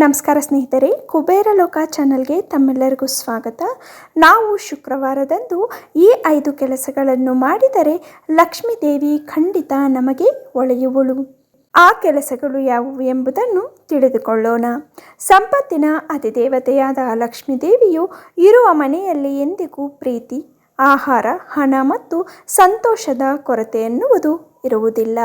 ನಮಸ್ಕಾರ ಸ್ನೇಹಿತರೆ, ಕುಬೇರ ಲೋಕ ಚಾನಲ್ಗೆ ತಮ್ಮೆಲ್ಲರಿಗೂ ಸ್ವಾಗತ. ನಾವು ಶುಕ್ರವಾರದಂದು ಈ ಐದು ಕೆಲಸಗಳನ್ನು ಮಾಡಿದರೆ ಲಕ್ಷ್ಮೀ ದೇವಿ ಖಂಡಿತ ನಮಗೆ ಒಳೆಯುವಳು ಆ ಕೆಲಸಗಳು ಯಾವುವು ಎಂಬುದನ್ನು ತಿಳಿದುಕೊಳ್ಳೋಣ. ಸಂಪತ್ತಿನ ಅಧಿದೇವತೆಯಾದ ಲಕ್ಷ್ಮೀ ದೇವಿಯು ಇರುವ ಮನೆಯಲ್ಲಿ ಎಂದಿಗೂ ಪ್ರೀತಿ, ಆಹಾರ, ಹಣ ಮತ್ತು ಸಂತೋಷದ ಕೊರತೆ ಎನ್ನುವುದು ಇರುವುದಿಲ್ಲ.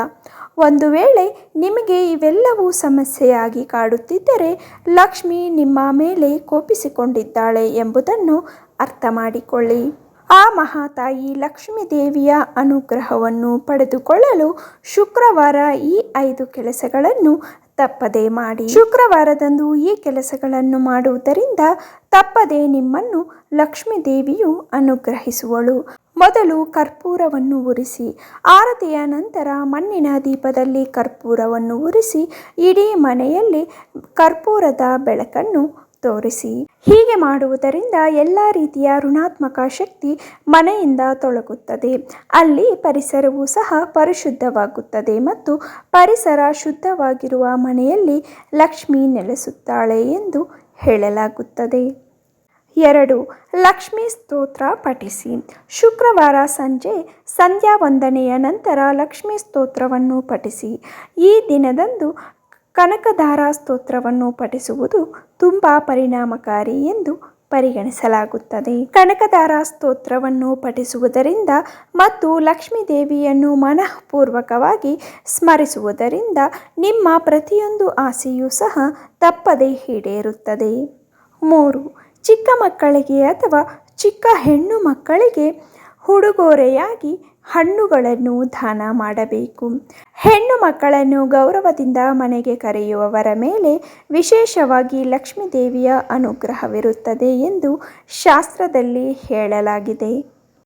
ಒಂದು ವೇಳೆ ನಿಮಗೆ ಇವೆಲ್ಲವೂ ಸಮಸ್ಯೆಯಾಗಿ ಕಾಡುತ್ತಿದ್ದರೆ ಲಕ್ಷ್ಮಿ ನಿಮ್ಮ ಮೇಲೆ ಕೋಪಿಸಿಕೊಂಡಿದ್ದಾಳೆ ಎಂಬುದನ್ನು ಅರ್ಥ ಮಾಡಿಕೊಳ್ಳಿ ಆ ಮಹಾತಾಯಿ ಲಕ್ಷ್ಮೀ ದೇವಿಯ ಅನುಗ್ರಹವನ್ನು ಪಡೆದುಕೊಳ್ಳಲು ಶುಕ್ರವಾರ ಈ ಐದು ಕೆಲಸಗಳನ್ನು ತಪ್ಪದೆ ಮಾಡಿ. ಶುಕ್ರವಾರದಂದು ಈ ಕೆಲಸಗಳನ್ನು ಮಾಡುವುದರಿಂದ ತಪ್ಪದೆ ನಿಮ್ಮನ್ನು ಲಕ್ಷ್ಮೀ ದೇವಿಯು ಅನುಗ್ರಹಿಸುವಳು. ಮೊದಲು ಕರ್ಪೂರವನ್ನು ಉರಿಸಿ, ಆರತಿಯ ನಂತರ ಮಣ್ಣಿನ ದೀಪದಲ್ಲಿ ಕರ್ಪೂರವನ್ನು ಉರಿಸಿ, ಇಡೀ ಮನೆಯಲ್ಲಿ ಕರ್ಪೂರದ ಬೆಳಕನ್ನು ತೋರಿಸಿ. ಹೀಗೆ ಮಾಡುವುದರಿಂದ ಎಲ್ಲ ರೀತಿಯ ಋಣಾತ್ಮಕ ಶಕ್ತಿ ಮನೆಯಿಂದ ತೊಳಗುತ್ತದೆ. ಅಲ್ಲಿ ಪರಿಸರವು ಸಹ ಪರಿಶುದ್ಧವಾಗುತ್ತದೆ ಮತ್ತು ಪರಿಸರ ಶುದ್ಧವಾಗಿರುವ ಮನೆಯಲ್ಲಿ ಲಕ್ಷ್ಮಿ ನೆಲೆಸುತ್ತಾಳೆ ಎಂದು ಹೇಳಲಾಗುತ್ತದೆ. ಎರಡು. ಲಕ್ಷ್ಮೀ ಸ್ತೋತ್ರ ಪಠಿಸಿ. ಶುಕ್ರವಾರ ಸಂಜೆ ಸಂಧ್ಯಾ ವಂದನೆಯ ನಂತರ ಲಕ್ಷ್ಮೀ ಸ್ತೋತ್ರವನ್ನು ಪಠಿಸಿ. ಈ ದಿನದಂದು ಕನಕಧಾರ ಸ್ತೋತ್ರವನ್ನು ಪಠಿಸುವುದು ತುಂಬ ಪರಿಣಾಮಕಾರಿ ಎಂದು ಪರಿಗಣಿಸಲಾಗುತ್ತದೆ. ಕನಕಧಾರ ಸ್ತೋತ್ರವನ್ನು ಪಠಿಸುವುದರಿಂದ ಮತ್ತು ಲಕ್ಷ್ಮೀ ದೇವಿಯನ್ನು ಮನಃಪೂರ್ವಕವಾಗಿ ಸ್ಮರಿಸುವುದರಿಂದ ನಿಮ್ಮ ಪ್ರತಿಯೊಂದು ಆಸೆಯೂ ಸಹ ತಪ್ಪದೇ ಈಡೇರುತ್ತದೆ. ಮೂರು. ಚಿಕ್ಕ ಮಕ್ಕಳಿಗೆ ಅಥವಾ ಚಿಕ್ಕ ಹೆಣ್ಣು ಮಕ್ಕಳಿಗೆ ಉಡುಗೊರೆಯಾಗಿ ಹಣ್ಣುಗಳನ್ನು ದಾನ ಮಾಡಬೇಕು. ಹೆಣ್ಣು ಮಕ್ಕಳನ್ನು ಗೌರವದಿಂದ ಮನೆಗೆ ಕರೆಯುವವರ ಮೇಲೆ ವಿಶೇಷವಾಗಿ ಲಕ್ಷ್ಮೀ ದೇವಿಯ ಅನುಗ್ರಹವಿರುತ್ತದೆ ಎಂದು ಶಾಸ್ತ್ರದಲ್ಲಿ ಹೇಳಲಾಗಿದೆ.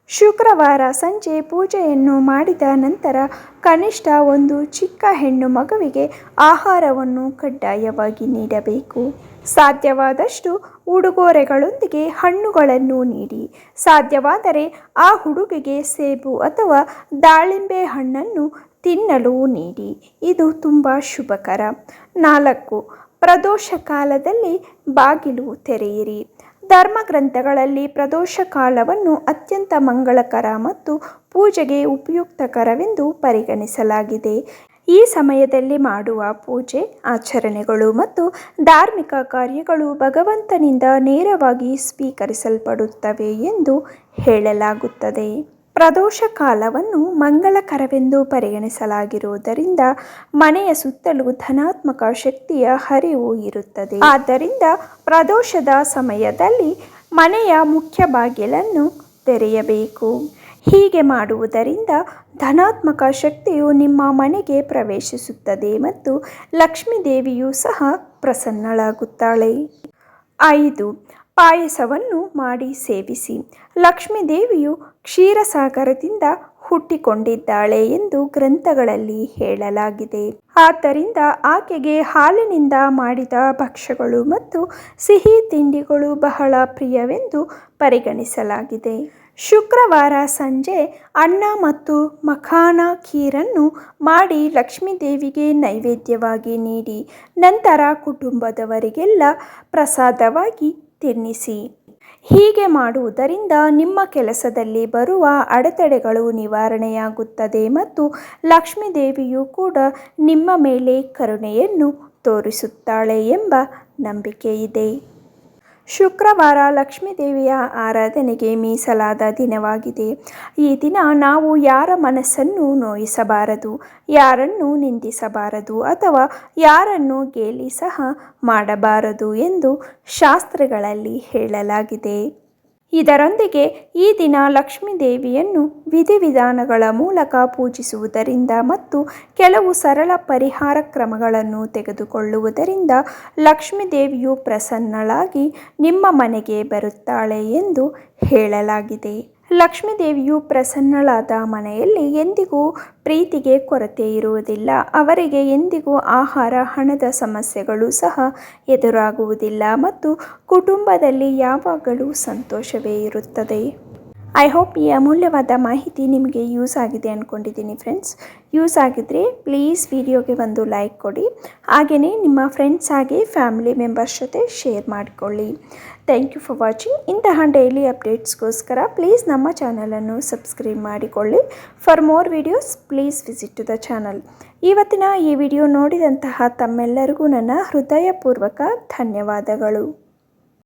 ಶುಕ್ರವಾರ ಸಂಜೆ ಪೂಜೆಯನ್ನು ಮಾಡಿದ ನಂತರ ಕನಿಷ್ಠ ಒಂದು ಚಿಕ್ಕ ಹೆಣ್ಣು ಮಗುವಿಗೆ ಆಹಾರವನ್ನು ಕಡ್ಡಾಯವಾಗಿ ನೀಡಬೇಕು. ಸಾಧ್ಯವಾದಷ್ಟು ಉಡುಗೊರೆಗಳೊಂದಿಗೆ ಹಣ್ಣುಗಳನ್ನು ನೀಡಿ. ಸಾಧ್ಯವಾದರೆ ಆ ಹುಡುಗಿಗೆ ಸೇಬು ಅಥವಾ ದಾಳಿಂಬೆ ಹಣ್ಣನ್ನು ತಿನ್ನಲು ನೀಡಿ. ಇದು ತುಂಬ ಶುಭಕರ. ನಾಲ್ಕು ಪ್ರದೋಷ ಕಾಲದಲ್ಲಿ ಬಾಗಿಲು ತೆರೆಯಿರಿ. ಧರ್ಮಗ್ರಂಥಗಳಲ್ಲಿ ಪ್ರದೋಷ ಕಾಲವನ್ನು ಅತ್ಯಂತ ಮಂಗಳಕರ ಮತ್ತು ಪೂಜೆಗೆ ಉಪಯುಕ್ತಕರವೆಂದು ಪರಿಗಣಿಸಲಾಗಿದೆ. ಈ ಸಮಯದಲ್ಲಿ ಮಾಡುವ ಪೂಜೆ, ಆಚರಣೆಗಳು ಮತ್ತು ಧಾರ್ಮಿಕ ಕಾರ್ಯಗಳು ಭಗವಂತನಿಂದ ನೇರವಾಗಿ ಸ್ವೀಕರಿಸಲ್ಪಡುತ್ತವೆ ಎಂದು ಹೇಳಲಾಗುತ್ತದೆ. ಪ್ರದೋಷ ಕಾಲವನ್ನು ಮಂಗಳಕರವೆಂದು ಪರಿಗಣಿಸಲಾಗಿರುವುದರಿಂದ ಮನೆಯ ಸುತ್ತಲೂ ಧನಾತ್ಮಕ ಶಕ್ತಿಯ ಹರಿವು ಇರುತ್ತದೆ. ಆದ್ದರಿಂದ ಪ್ರದೋಷದ ಸಮಯದಲ್ಲಿ ಮನೆಯ ಮುಖ್ಯ ಬಾಗಿಲನ್ನು ತೆರೆಯಬೇಕು. ಹೀಗೆ ಮಾಡುವುದರಿಂದ ಧನಾತ್ಮಕ ಶಕ್ತಿಯು ನಿಮ್ಮ ಮನೆಗೆ ಪ್ರವೇಶಿಸುತ್ತದೆ ಮತ್ತು ಲಕ್ಷ್ಮೀ ದೇವಿಯು ಸಹ ಪ್ರಸನ್ನಳಾಗುತ್ತಾಳೆ. ಐದು. ಪಾಯಸವನ್ನು ಮಾಡಿ ಸೇವಿಸಿ. ಲಕ್ಷ್ಮೀದೇವಿಯು ಕ್ಷೀರಸಾಗರದಿಂದ ಹುಟ್ಟಿಕೊಂಡಿದ್ದಾಳೆ ಎಂದು ಗ್ರಂಥಗಳಲ್ಲಿ ಹೇಳಲಾಗಿದೆ. ಆದ್ದರಿಂದ ಆಕೆಗೆ ಹಾಲಿನಿಂದ ಮಾಡಿದ ಭಕ್ಷ್ಯಗಳು ಮತ್ತು ಸಿಹಿ ತಿಂಡಿಗಳು ಬಹಳ ಪ್ರಿಯವೆಂದು ಪರಿಗಣಿಸಲಾಗಿದೆ. ಶುಕ್ರವಾರ ಸಂಜೆ ಅನ್ನ ಮತ್ತು ಮಖಾನ ಖೀರನ್ನು ಮಾಡಿ ಲಕ್ಷ್ಮೀದೇವಿಗೆ ನೈವೇದ್ಯವಾಗಿ ನೀಡಿ, ನಂತರ ಕುಟುಂಬದವರಿಗೆಲ್ಲ ಪ್ರಸಾದವಾಗಿ ತಿನ್ನಿಸಿ. ಹೀಗೆ ಮಾಡುವುದರಿಂದ ನಿಮ್ಮ ಕೆಲಸದಲ್ಲಿ ಬರುವ ಅಡೆತಡೆಗಳು ನಿವಾರಣೆಯಾಗುತ್ತದೆ ಮತ್ತು ಲಕ್ಷ್ಮೀ ದೇವಿಯು ಕೂಡ ನಿಮ್ಮ ಮೇಲೆ ಕರುಣೆಯನ್ನು ತೋರಿಸುತ್ತಾಳೆ ಎಂಬ ನಂಬಿಕೆ ಇದೆ ಶುಕ್ರವಾರ ಲಕ್ಷ್ಮೀ ದೇವಿಯ ಆರಾಧನೆಗೆ ಮೀಸಲಾದ ದಿನವಾಗಿದೆ. ಈ ದಿನ ನಾವು ಯಾರ ಮನಸ್ಸನ್ನು ನೋಯಿಸಬಾರದು, ಯಾರನ್ನು ನಿಂದಿಸಬಾರದು ಅಥವಾ ಯಾರನ್ನು ಗೇಲಿ ಸಹ ಮಾಡಬಾರದು ಎಂದು ಶಾಸ್ತ್ರಗಳಲ್ಲಿ ಹೇಳಲಾಗಿದೆ. ಇದರೊಂದಿಗೆ ಈ ದಿನ ಲಕ್ಷ್ಮೀ ದೇವಿಯನ್ನು ವಿಧಿವಿಧಾನಗಳ ಮೂಲಕ ಪೂಜಿಸುವುದರಿಂದ ಮತ್ತು ಕೆಲವು ಸರಳ ಪರಿಹಾರ ಕ್ರಮಗಳನ್ನು ತೆಗೆದುಕೊಳ್ಳುವುದರಿಂದ ಲಕ್ಷ್ಮೀ ದೇವಿಯು ಪ್ರಸನ್ನಳಾಗಿ ನಿಮ್ಮ ಮನೆಗೆ ಬರುತ್ತಾಳೆ ಎಂದು ಹೇಳಲಾಗಿದೆ. ಲಕ್ಷ್ಮೀ ದೇವಿಯು ಪ್ರಸನ್ನಳಾದ ಮನೆಯಲ್ಲಿ ಎಂದಿಗೂ ಪ್ರೀತಿಗೆ ಕೊರತೆ ಇರುವುದಿಲ್ಲ. ಅವರಿಗೆ ಎಂದಿಗೂ ಆಹಾರ, ಹಣದ ಸಮಸ್ಯೆಗಳು ಸಹ ಎದುರಾಗುವುದಿಲ್ಲ ಮತ್ತು ಕುಟುಂಬದಲ್ಲಿ ಯಾವಾಗಲೂ ಸಂತೋಷವೇ ಇರುತ್ತದೆ. ಐ ಹೋಪ್ ಈ ಅಮೂಲ್ಯವಾದ ಮಾಹಿತಿ ನಿಮಗೆ ಯೂಸ್ ಆಗಿದೆ ಅಂದ್ಕೊಂಡಿದ್ದೀನಿ ಫ್ರೆಂಡ್ಸ್ ಯೂಸ್ ಆಗಿದ್ರೆ ಪ್ಲೀಸ್ ವಿಡಿಯೋಗೆ ಒಂದು ಲೈಕ್ ಕೊಡಿ. ಹಾಗೆಯೇ ನಿಮ್ಮ ಫ್ರೆಂಡ್ಸ್ ಹಾಗೆ ಫ್ಯಾಮಿಲಿ ಮೆಂಬರ್ಸ್ ಜೊತೆ ಶೇರ್ ಮಾಡಿಕೊಳ್ಳಿ. ಥ್ಯಾಂಕ್ ಯು ಫಾರ್ ವಾಚಿಂಗ್ ಇಂತಹ ಡೈಲಿ ಅಪ್ಡೇಟ್ಸ್ಗೋಸ್ಕರ ಪ್ಲೀಸ್ ನಮ್ಮ ಚಾನಲನ್ನು ಸಬ್ಸ್ಕ್ರೈಬ್ ಮಾಡಿಕೊಳ್ಳಿ. For more videos please visit to the channel ಇವತ್ತಿನ ಈ ವಿಡಿಯೋ ನೋಡಿದಂತಹ ತಮ್ಮೆಲ್ಲರಿಗೂ ನನ್ನ ಹೃದಯಪೂರ್ವಕ ಧನ್ಯವಾದಗಳು.